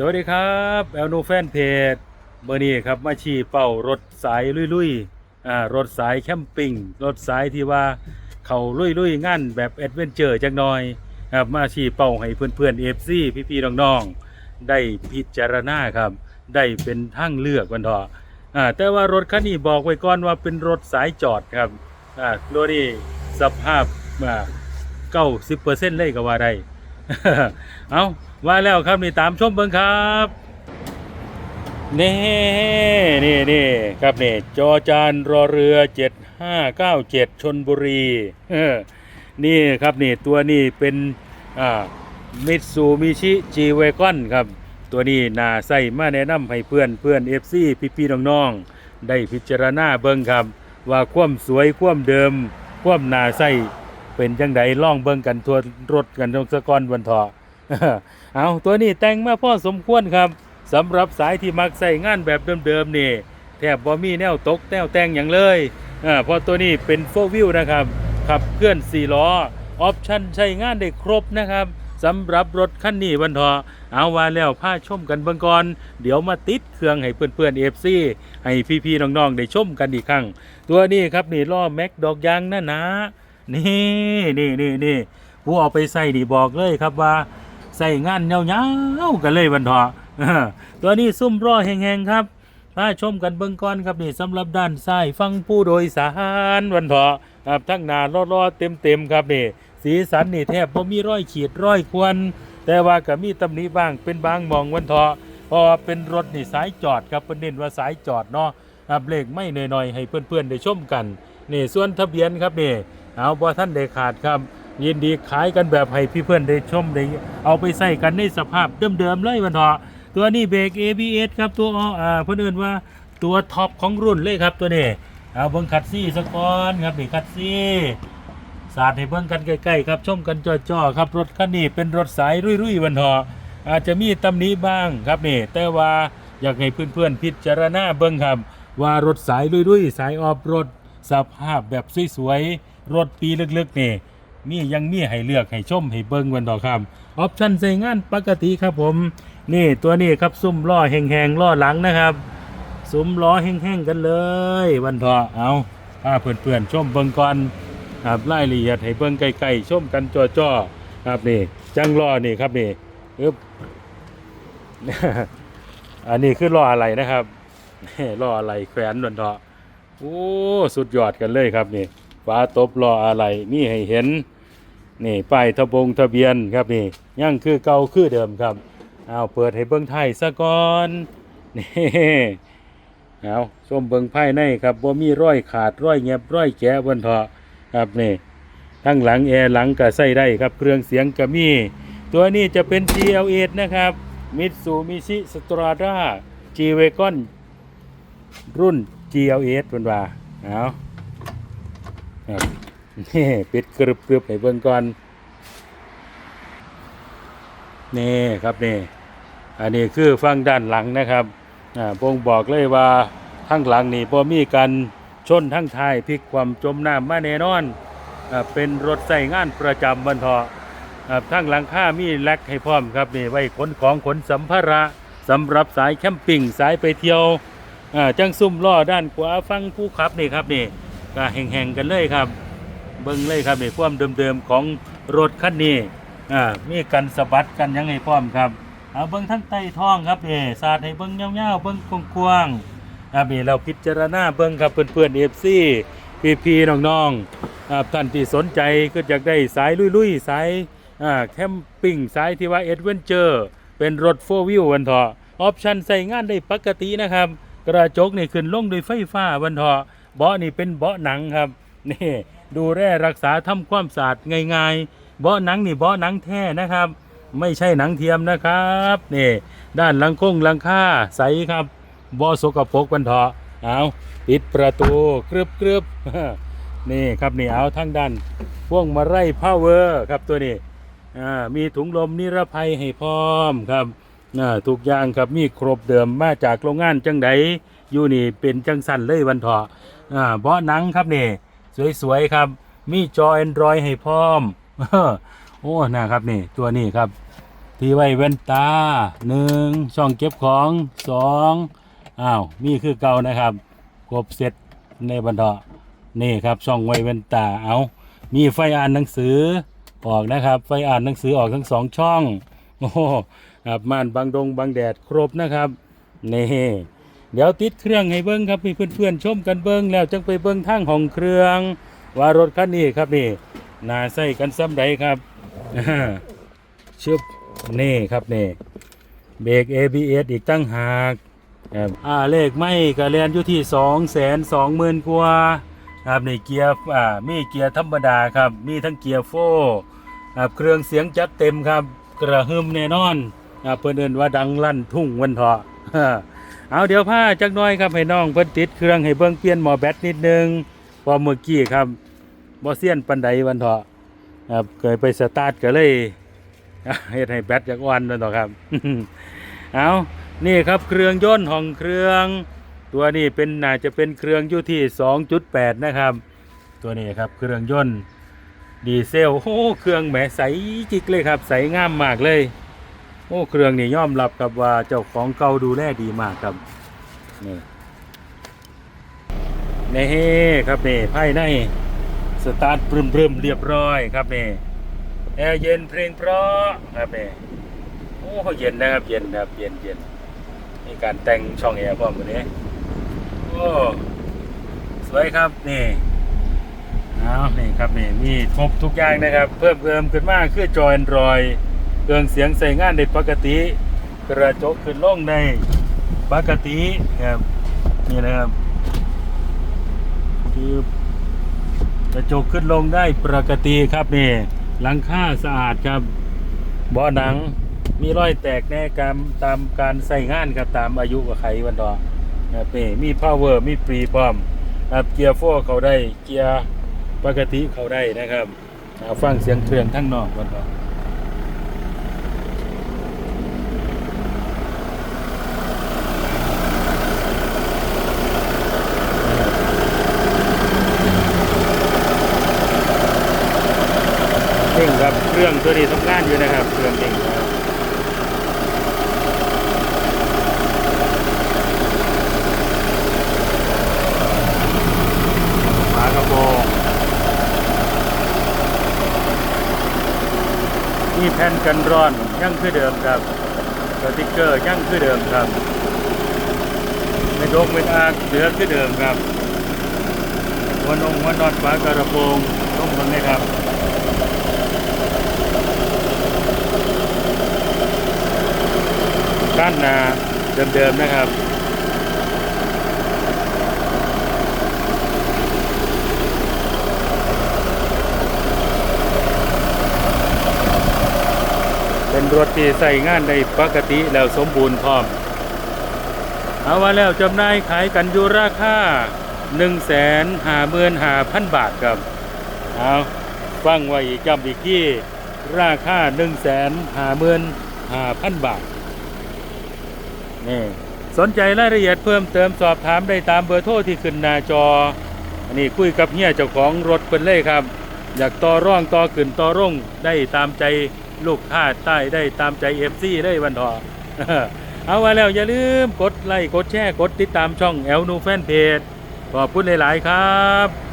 สวัสดีครับแอลโนแฟนเพจเบอร์นี้ครับมาชี้เป้ารถสายลุยๆอ่ารถสายแคมปิ้งรถสายที่ว่าเขาลุยๆงานแบบแอดเวนเจอร์จักหน่อยครับมาชี้เป้าให้เพื่อนๆเอฟซีพี่ๆน้องๆได้พิจารณาครับ ได้เป็นทางเลือกวันเถออ่าแต่ว่ารถคันนี้บอกไว้ก่อนว่าเป็นรถสายจอดครับอ่ารถนี้สภาพอ่าเก้าสิบเปอร์เซ็นต์เลยก็ว่าได้ เอาว่าแล้วครับนี่ตามชมเบิ่งครับนี่นี่นี่ครับนี่จอจานรอเรือ7597ชนบุรีนี่ครับนี่ตัวนี้เป็นอ่ามิตซูมิชิจีเวกอนครับ ตัวนี้นาใส่มาแนะนำให้เพื่อนเพื่อนเอฟซีพี่พี่น้องๆ ได้พิจารณาเบิ่งครับ ว่าความสวยความเดิม ความนาใส่ เป็นจังไดล่องเบิ่งกันทั่วรถกันตรงสะกอนบนเถาะเอาตัวนี้แต่งมาพ่อสมควรครับสำหรับสายที่มักใส่งานแบบเดิมๆนี่แทบบ่มีแนวตกแนวแต่งอย่างเลยอ่าเพราะตัวนี้เป็นโฟวิวนะครับขับเคลื่อน4ล้อออปชั่นใช้งานได้ครบนะครับสำหรับรถคันนี้บันเถาะเอาว่าแล้วพาชมกันเบิ่งก่อน เดี๋ยวมาติดเครื่องให้เพื่อนๆ FC ให้พี่ๆน้องๆได้ชมกันอีกครั้ง ตัวนี้ครับนี่ล้อแม็กดอกยางนะนะ นี่นี่นี่นี่ผู้เอาไปใส่นี่บอกเลยครับว่าใส่งานเงาๆกันเลยวันเถาะเออตัวนี้ซุ่มรอแหงๆครับมาชมกันเบื้องก่อนครับนี่สำหรับด้านซ้ายฟังผู้โดยสารวันเถาะครับทั้งหน้ารอๆเต็มๆครับนี่สีสันนี่แทบบ่มีร้อยขีดร้อยควนแต่ว่าก็มีตำหนิบ้างเป็นบางมองวันเถาะเพราะว่าเป็นรถนี่สายจอดครับเพิ่นเน้นว่าสายจอดเนาะครับเลขไม่หน่อยๆให้เพื่อนๆได้ชมกันนี่ส่วนทะเบียนครับนี่ เอาบ่ท่านได้ขาดครับ ยินดีขายกันแบบให้พี่เพื่อนได้ชมได้เอาไปใส่กันในสภาพเดิมๆเลยวันเถาะตัวนี้เบรก ABS ครับตัวอ่าเพื่อนเอื่นว่าตัวท็อปของรุ่นเลยครับตัวนี้เอาเบิ้งคัดซี่สกอนครับนี่คัดซี่สาดให้เบิ้งกันใกล้ๆครับชมกันจ่อๆครับรถคันนี้เป็นรถสายรุ่ยๆวันเถาะอาจจะมีตำหนิบ้างครับนี่แต่ว่าอยากให้เพื่อนๆพิจารณาเบิ้งครับว่ารถสายรุ่ยๆ สายออฟรถสภาพแบบสวยๆ รถปีลึกๆนี่นี่ยังมีให้เลือกให้ชมให้เบิ่งวันดอกครับออปชั่นใส่งานปกติครับผม นี่ตัวนี้ครับซุ้มล้อแห้งๆล้อหลังนะครับซุ้มล้อแห้งๆกันเลยวันเถาะเอาพาเพื่อนๆชมเบิ่งก่อนครับรายละเอียดให้เบิ่งใกลๆชมกันจ่อๆครับนี่จังล้อนี่ครับนี่อึบอันนี้คือล้ออะไรนะครับล้ออะไรแขวนวันเถาะโอ้สุดยอดกันเลยครับนี่ ฝาตบล้ออะไรนี่ให้เห็นนี่ป้ายทะบงทะเบียนครับนี่ยังคือเก่าคือเดิมครับเอาเปิดให้เบิ้งไทยซะก่อนนี่เอาส้มเบิ้งภายในครับบ่มีร้อยขาดร้อยแงบร้อยแกะบนเถาะครับนี่ทั้งหลังแอร์หลังก็ใส่ได้ครับเครื่องเสียงก็มีตัวนี้จะเป็น GL8 นะครับ Mitsubishi Strada G Wagon รุ่น GL8 เป็นว่าเอา ครับนี่ปิดกรึบกรึบให้เบิ่งก่อนนี่ครับนี่อันนี้คือฟังด้านหลังนะครับอ่าพงบอกเลยว่าทั้งหลังนี่พอมีการชนทั้งท้ายพลิกความจมน้ำมาแน่นอนอ่าเป็นรถใส่งานประจำบรรทาะอ่าทั้งหลังค่ามีแลกให้พร้อมครับนี่ไว้ขนของขนสัมภาระสำหรับสายแคมปิ้งสายไปเที่ยวอ่าจังซุ่มล้อด้านขวาฟังผู้ขับนี่ครับนี่ ก็แห่งๆกันเลยครับ เบิ่งเลยครับนี่ความเดิมๆของรถคันนี้อ่ามีกันสะบัดกันยังไงพร้อมครับเอาเบิ่งทั้งใต้ท้องครับนี่สาดให้เบิ่งยาวๆเบิ่งกว้างๆอ่านี่เราพิจารณาเบิ่งครับเพื่อนๆ FC พี่ๆน้องๆอ่าท่านที่สนใจก็อยากได้สายลุยๆสายอ่าแคมปิ้งสายที่ว่าเอดเวนเจอร์เป็นรถโฟวิววันเถาะออปชั่นใส่งานได้ปกตินะครับ กระจกนี่ขึ้นลงด้วยไฟฟ้าวันเถาะ เบาะนี่เป็นเบาะหนังครับนี่ดูแลรักษาทำความสะอาดง่ายๆเบาะหนังนี่เบาะหนังแท้นะครับ ไม่ใช่หนังเทียมนะครับนี่ด้านหลังคงหลังค่าใสครับเบ่สกปรกบันเถาะเอาปิดประตูกรึบกรึบนี่ครับนี่เอาทั้งด้านพ่วงมาไร่พาวเวอร์ครับตัวนี้มีถุงลมนิรภัยให้พร้อมครับอ่าทุกอย่างครับมีครบเดิมมาจากโรงงานจังไดอยู่นี่เป็นจังสันเลยวันเถาะ อ่าเบาะหนังครับนี่สวยๆครับ มีจอ Android ให้พร้อมโอ้นะครับนี่ตัวนี้ครับที่ไว้แว่นตาหนึ่งช่องเก็บของสองอ้าวมีคือเก่านะครับครบเสร็จในบรรดานี่ครับช่องไว้แว่นตาเอามีไฟอ่านหนังสือออกนะครับ ไฟอ่านหนังสือออกทั้งสองช่องโอ้ครับม่านบังดงบังแดดครบนะครับนี่ เดี๋ยวติดเครื่องให้เบิ้งครับมีเพื่อนๆชมกันเบิ้งแล้วจังไปเบิ้งทางห้องเครื่อง ว่ารถคันนี้ครับนี่นาใส่กันซ้ำใดครับชึบนี่ครับนี่เบรก ABS อีกตั้งหากครับอ่าเลขไม่กระเรียนอยู่ที่2 2 0 0 0 0กว่าครับนี่เกียร์อ่ามีเกียร์ธรรมดาครับ มีทั้งเกียร์โฟร์ครับเครื่องเสียงจัดเต็มครับ กระหึ่มแน่นอนอ่าเพิ่นเอิ้นว่าดังลั่นทุ่งวันเถาะ เอาเดี๋ยวผ้าจักน้อยครับให้น้องเพิ่นติดเครื่องให้เบิ่งเปลี่ยนหมอแบตนิดนึงพอเมื่อกี้ครับบ่เซียนปันใดวันเถาะครับเคยไปสตาร์ทก็เลยเฮ็ดให้แบตจากวันนั่นต่อครับเอานี่ครับเครื่องยนต์ของเครื่อง ตัวนี้เป็นน่าจะเป็นเครื่องอยู่ที่ 2.8 นะครับ ตัวนี้ครับเครื่องยนต์ดีเซลโอ้เครื่องแหมใสจิกเลยครับ ใสงามมากเลย โอ้เครื่องนี่ยอมรับกับว่าเจ้าของเก่าดูแลดีมากครับนี่นี่ครับนี่ภายในสตาร์ทปรึมๆเรียบร้อยครับนี่แอร์เย็นเพลงเพราะครับนี่โอ้เย็นนะครับเย็นครับเย็นเย็นมีการแต่งช่องแอร์พร้อมกันนี้โอ้สวยครับนี่เอานี่ครับนี่มีครบทุกอย่างนะครับ เพิ่มเติมขึ้นมากคือจอยรอย เครื่องเสียงใส่งานได้ปกติ กระจกขึ้นลงในปกติครับนี่นะครับคือกระจกขึ้นลงได้ปกติครับนี่หลังคาสะอาดครับบ่อหนังมีรอยแตกแน่กรรมตามการใส่งานครับตามอายุกับไขวันดอครับนี่มีพาวเวอร์มีปรีพร้อมครับเกียร์โฟเขาได้เกียร์ปกติเขาได้นะครับเอาฟังเสียงเครื่องทั้งนอกวันดอเร่งครับเครื่องตัวนี้ทำงานอยู่นะครับเครื่องเร่งกระโปรงนี่แผ่นกันร้อนยังคือเดิมครับสติกเกอร์ยังคือเดิมครับไม่โดกไม่อาเหลือคือเดิมครับหัวนงหัวนอนฝากระโปรงต้องมันเลยครับ ด้านนาเดิมๆนะครับเป็นรถที่ใส่งานได้ปกติแล้วสมบูรณ์พร้อม เอาว่าแล้วจำหน่ายขายกันอยู่ราคา1 5 5 0 0 0 บาทครับ เอาฟังไว้อีกจำอีกที่ราคา 1 5 5 0 0 0 บาท สนใจรายละเอียดเพิ่มเติมสอบถามได้ตามเบอร์โทรที่ขึ้นหน้าจอ อันนี้คุยกับเฮียเจ้าของรถเพิ่นเลยครับ อยากต่อร่องต่อขึ้นต่อร่งได้ตามใจลูกค้าใต้ได้ตามใจเอฟซีได้วันทอเอาไว้แล้วอย่าลืมกดไลค์กดแชร์กดติดตามช่องแอลนูแฟนเพจขอบคุณหลาย ๆ ครับ